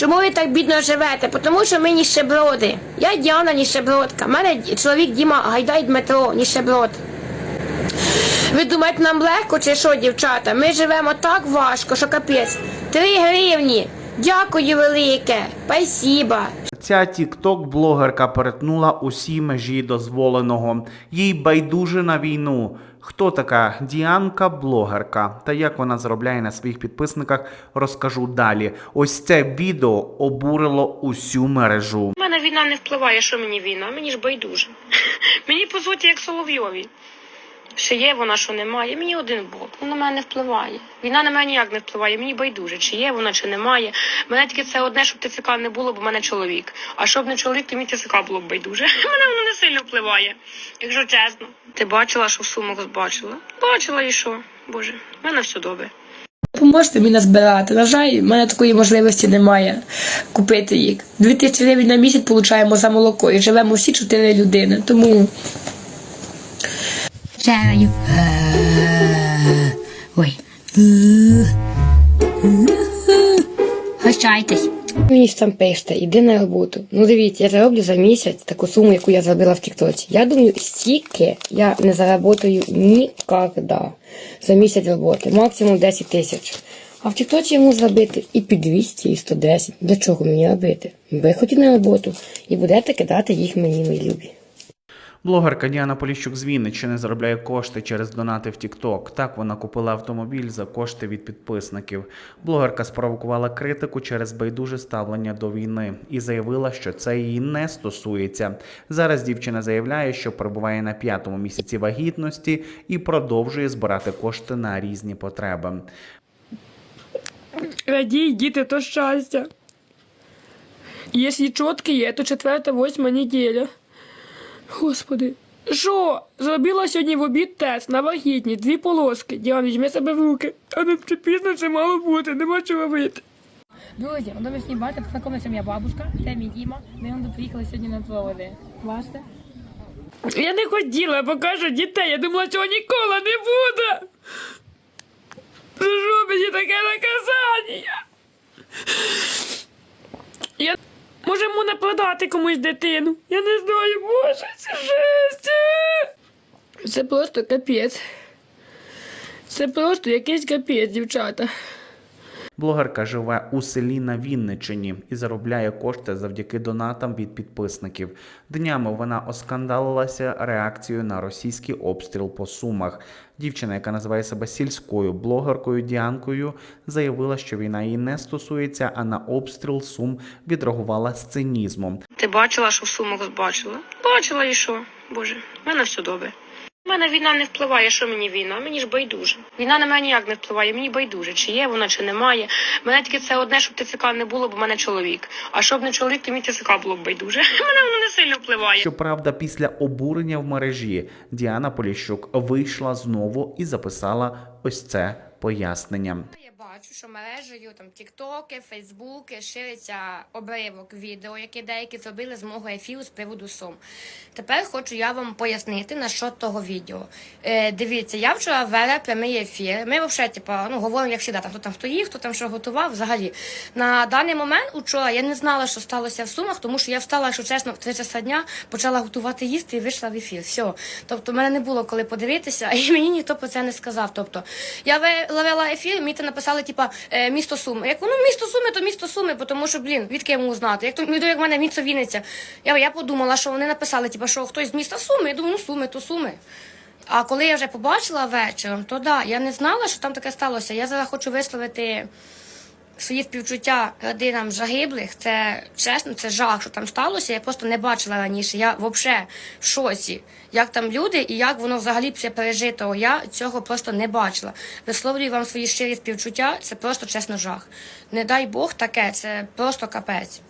Чому ви так бідно живете? Тому що ми ніщеброди. Я Діана ніщебродка. Мене чоловік Діма Гайдай Дмитро, ніщеброд. Ви думаєте, нам легко чи що, дівчата? Ми живемо так важко, що капець. Три гривні. Дякую велике. Спасіба. Ця тікток-блогерка перетнула усі межі дозволеного. Їй байдуже на війну. Хто така Діанка блогерка та як вона заробляє на своїх підписниках, розкажу далі. Ось це відео обурило усю мережу. У мене війна не впливає, що мені війна, мені ж байдуже. Мені по суті як Соловйові. Що є вона, що немає. Мені один Бог. Вона на мене не впливає. Війна на мене ніяк не впливає. Мені байдуже, чи є вона, чи немає. Мене тільки це одне, щоб ТЦК не було, бо в мене чоловік. А щоб не чоловік, то мені ТЦК було б байдуже. Мене воно не сильно впливає, якщо чесно. Ти бачила, що в сумах бачила? Бачила і що? Боже, в мене все добре. Поможете мені назбирати. На жаль, в мене такої можливості немає купити їх. 2000 гривень на місяць получаємо за молоко і живемо всі чотири людини. Тому Чаю. Мені ж там пишете, іди на роботу. Ну дивіться, я зароблю за місяць таку суму, яку я заробила в Тіктоці. Я думаю, стільки я не заработаю ніколи за місяць роботи, максимум 10 тисяч. А в Тіктоці можу зробити і під 200, і 110. Для чого мені робити? Виходіть на роботу і будете кидати їх мені, мої любі. Блогерка Діана Поліщук з Вінниччини заробляє кошти через донати в TikTok. Так вона купила автомобіль за кошти від підписників. Блогерка спровокувала критику через байдуже ставлення до війни і заявила, що це її не стосується. Зараз дівчина заявляє, що перебуває на п'ятому місяці вагітності і продовжує збирати кошти на різні потреби. Радій, діти, то щастя. Якщо чотки є, то четверта, восьма неділя. Господи. Що? Зробила сьогодні в обід тест на вагітність, дві полоски. Діан, візьми себе в руки. А не чи пізно це мало бути, нема чого робити. Друзі, воно ви знімаєте, познайомилася моя бабушка, це мій Діма. Ми он приїхали сьогодні на проводи. Бачите? Я не хотіла, покажу дітей. Я думала, цього ніколи не буде. За що мені таке наказання? Я йому комусь дитину. Я не знаю, боже, це жесть. Це просто капець. Це просто якийсь капець, дівчата. Блогерка живе у селі на Вінниччині і заробляє кошти завдяки донатам від підписників. Днями вона оскандалилася реакцією на російський обстріл по сумах. Дівчина, яка називає себе сільською блогеркою Діанкою, заявила, що війна її не стосується, а на обстріл сум відреагувала з цинізмом. Ти бачила, що в сумах бачила? Бачила і що? Боже, в мене все добре. У мене війна не впливає, що мені війна, мені ж байдуже. Війна на мене ніяк не впливає, мені байдуже, чи є вона, чи немає. Мене тільки це одне, щоб ТЦК не було, бо в мене чоловік. А щоб не чоловік, то мені ТЦК було б байдуже. Мене воно не сильно впливає. Щоправда, після обурення в мережі Діана Поліщук вийшла знову і записала ось це пояснення. Бачу, що мережею там тіктоки, фейсбуки шириться обривок відео, які деякі зробили з мого ефіру з приводу сум. Тепер хочу я вам пояснити на що того відео. Е, дивіться, я вчора вела прямий ефір. Ми взагалі, типа, ну говоримо, як завжди, там, хто там хто їв, хто там що готував. Взагалі на даний момент учора я не знала, що сталося в сумах, тому що я встала, якщо чесно, в 3 часа дня почала готувати їсти і вийшла в ефір. Все. Тобто, мене не було коли подивитися, і мені ніхто про це не сказав. Тобто, я ловила ефір, мені написали, типа, е, місто Суми. Як ну місто Суми, то місто Суми, тому що, блін, відки я можу знати. Як то ну, як в мене місто Вінниця. Я, я подумала, що вони написали, типа, що хтось з міста Суми. Я думаю, ну Суми, то Суми. А коли я вже побачила вечором, то да, я не знала, що там таке сталося. Я зараз хочу висловити свої співчуття родинам загиблих. Це чесно, це жах, що там сталося. Я просто не бачила раніше. Я взагалі в шоці, як там люди і як воно взагалі після пережитого. Я цього просто не бачила. Висловлюю вам свої щирі співчуття. Це просто чесно жах. Не дай Бог таке, це просто капець.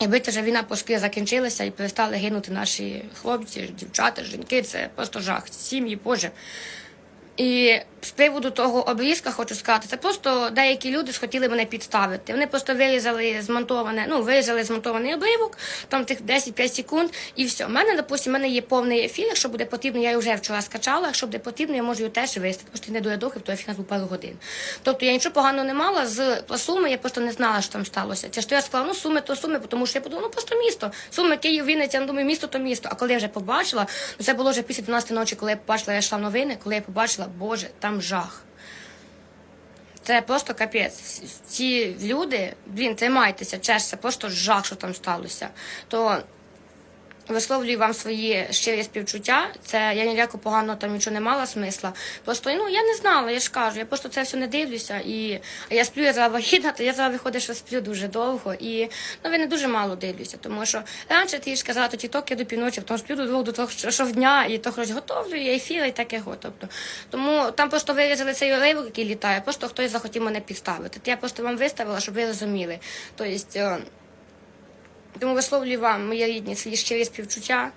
Якби ця війна поскоріше закінчилася і перестали гинути наші хлопці, дівчата, жінки, це просто жах. Сім'ї, Боже. І з приводу того обрізка хочу сказати, це просто деякі люди схотіли мене підставити. Вони просто вирізали змонтоване, ну вирізали змонтований обривок, там тих 10-5 секунд, і все. У мене, допустимо, в мене є повний ефір. Якщо буде потрібно, я вже вчора скачала. Якщо буде потрібно, я можу його теж виставити. Просто не до рядохи, то ефір був пару годин. Тобто я нічого поганого не мала з пласуми, я просто не знала, що там сталося. Це ж то я сказала, ну суми, то суми, тому що я подумала, ну просто місто. Суми, Київ, Вінниця, ну думаю, місто то місто. А коли я вже побачила, ну це було вже після 12 ночі, коли я побачила, я йшла новини, коли я побачила, боже, там жах. Це просто капець. Ці люди, блін, тримайтеся, чешся, просто жах, що там сталося. То висловлюю вам свої щирі співчуття. Це я ніякого поганого там нічого не мала смисла. Просто ну я не знала, я ж кажу, я просто це все не дивлюся. І я сплю, я зараз вагітна, то я зараз виходить, що сплю дуже довго. І ну ви не дуже мало дивлюся, тому що раніше ти ж казала, то тіток я до півночі, потім сплю до двох до того щодня, і то хтось готовлю, і ефіри, і таке. Тобто, тому там просто вирізали цей уривок, який літає, просто хтось захотів мене підставити. То я просто вам виставила, щоб ви розуміли. Тобто, е, тому висловлюю вам, мої рідні, свої щирі співчуття.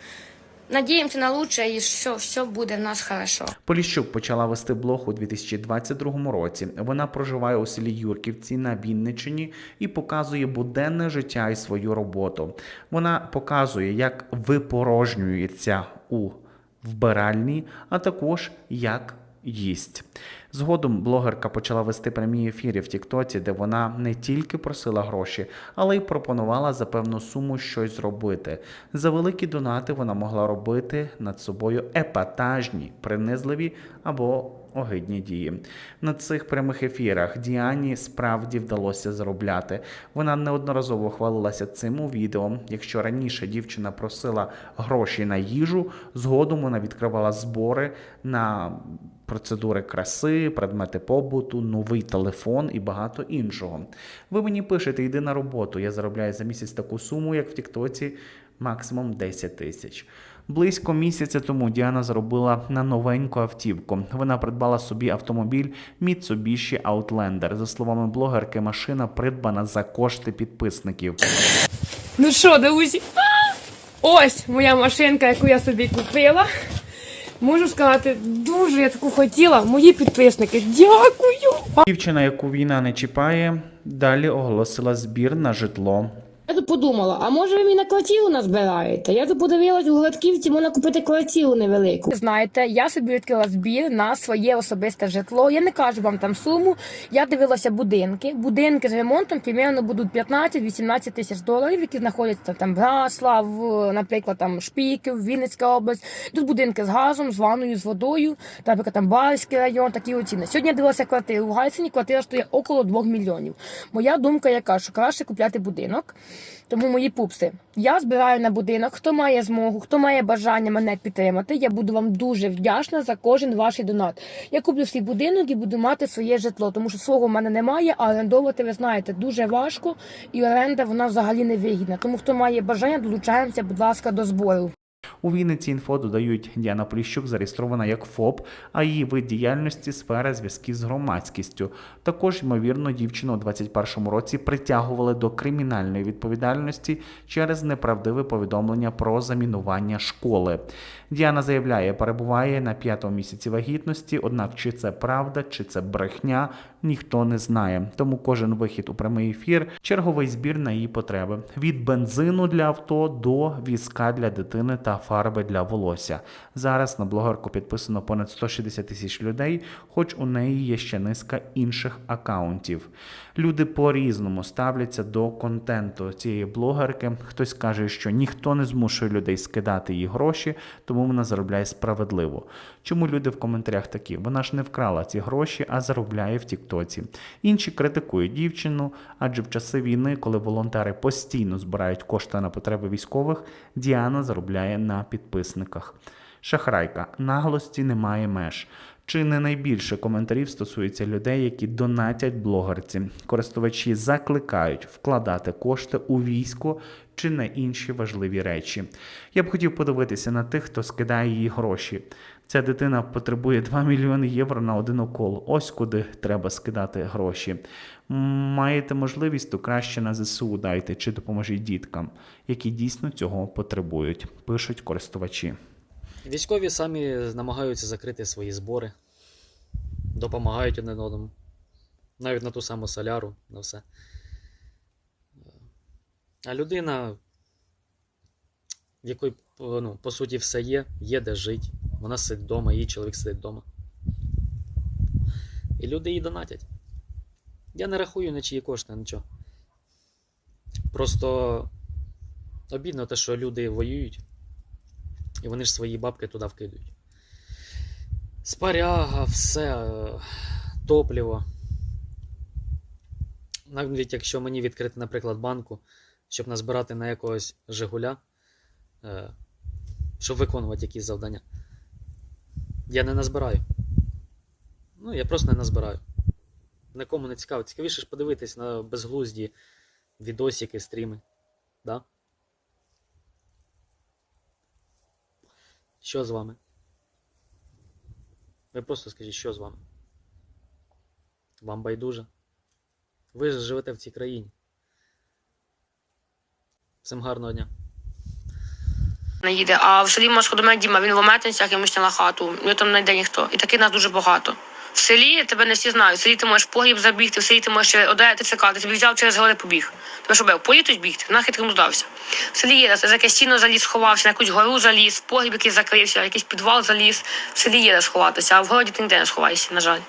Надіємося на лучше і все, все буде в нас хорошо. Поліщук почала вести блог у 2022 році. Вона проживає у селі Юрківці на Вінниччині і показує буденне життя і свою роботу. Вона показує, як випорожнюється у вбиральні, а також як їсть. Згодом блогерка почала вести прямі ефіри в Тіктоці, де вона не тільки просила гроші, але й пропонувала за певну суму щось зробити. За великі донати вона могла робити над собою епатажні, принизливі або огидні дії. На цих прямих ефірах Діані справді вдалося заробляти. Вона неодноразово хвалилася цим у відео. Якщо раніше дівчина просила гроші на їжу, згодом вона відкривала збори на процедури краси, предмети побуту, новий телефон і багато іншого. Ви мені пишете, йди на роботу. Я заробляю за місяць таку суму, як в Тіктоці, максимум 10 тисяч. Близько місяця тому Діана заробила на новеньку автівку. Вона придбала собі автомобіль Mitsubishi Outlander. За словами блогерки, машина придбана за кошти підписників. Ну що, друзі? Ось моя машинка, яку я собі купила. Можу сказати, дуже я таку хотіла. Мої підписники, дякую! Дівчина, яку війна не чіпає, далі оголосила збір на житло. Я тут подумала, а може ви мені на квартиру назбираєте? Я тут подивилась у Гладківці, можна купити квартиру невелику. Знаєте, я собі відкрила збір на своє особисте житло. Я не кажу вам там суму. Я дивилася будинки. Будинки з ремонтом примерно будуть 15-18 тисяч доларів, які знаходяться там Браслав, наприклад, там Шпіків, Вінницька область. Тут будинки з газом, з ванною, з водою, там, наприклад, там Барський район, такі оціни. Сьогодні я дивилася квартиру в Гайсині, квартира стоїть около 2 мільйонів. Моя думка яка, що краще купляти будинок. Тому мої пупси, я збираю на будинок. Хто має змогу, хто має бажання мене підтримати, я буду вам дуже вдячна за кожен ваш донат. Я куплю свій будинок і буду мати своє житло, тому що свого в мене немає, а орендовувати, ви знаєте, дуже важко, і оренда вона взагалі не вигідна. Тому хто має бажання, долучаємося, будь ласка, до збору. У Вінниці інфо додають Діана Поліщук зареєстрована як ФОП, а її вид діяльності сфера зв'язків з громадськістю. Також, ймовірно, дівчину у 21-му році притягували до кримінальної відповідальності через неправдиве повідомлення про замінування школи. Діана заявляє, перебуває на п'ятому місяці вагітності, однак чи це правда, чи це брехня, ніхто не знає. Тому кожен вихід у прямий ефір черговий збір на її потреби від бензину для авто до візка для дитини та фарби для волосся. Зараз на блогерку підписано понад 160 тисяч людей, хоч у неї є ще низка інших акаунтів. Люди по-різному ставляться до контенту цієї блогерки. Хтось каже, що ніхто не змушує людей скидати їй гроші, тому вона заробляє справедливо. Чому люди в коментарях такі? Вона ж не вкрала ці гроші, а заробляє в Тіктоці. Інші критикують дівчину, адже в часи війни, коли волонтери постійно збирають кошти на потреби військових, Діана заробляє на підписниках. Шахрайка, наглості немає меж. Чи не найбільше коментарів стосується людей, які донатять блогерці? Користувачі закликають вкладати кошти у військо чи на інші важливі речі. Я б хотів подивитися на тих, хто скидає їй гроші. Ця дитина потребує 2 мільйони євро на один укол. Ось куди треба скидати гроші. Маєте можливість, то краще на ЗСУ дайте чи допоможіть діткам, які дійсно цього потребують, пишуть користувачі. Військові самі намагаються закрити свої збори. допомагають один одному. Навіть на ту саму соляру, на все. А людина, в якої, ну, по суті, все є, є де жити. Вона сидить вдома, її чоловік сидить вдома. І люди їй донатять. Я не рахую на чиї кошти, нічого. Просто обідно те, що люди воюють, і вони ж свої бабки туди вкидують. Спаряга, все, е, топливо. Навіть якщо мені відкрити, наприклад, банку, щоб назбирати на якогось Жигуля, е, щоб виконувати якісь завдання. Я не назбираю. Ну, я просто не назбираю. Нікому не цікаво. Цікавіше ж подивитись на безглузді відосики, стріми. Да? Що з вами? Ви просто скажіть, що з вами? Вам байдуже? Ви ж живете в цій країні. Всім гарного дня. Не їде. А в селі Москва Діма, він в Ометинцях, йому на хату. Його там не йде ніхто. І таких нас дуже багато. В селі тебе не всі знають. В селі ти можеш погріб забігти, в селі ти можеш одеяти цикати, тобі взяв через гори побіг. Тому що бив, в полі бігти, нахід йому здався. В селі є, за якесь стіну заліз, сховався, на якусь гору заліз, в погріб якийсь закрився, якийсь підвал заліз. В селі є де сховатися, а в городі ти ніде не сховаєшся, на жаль.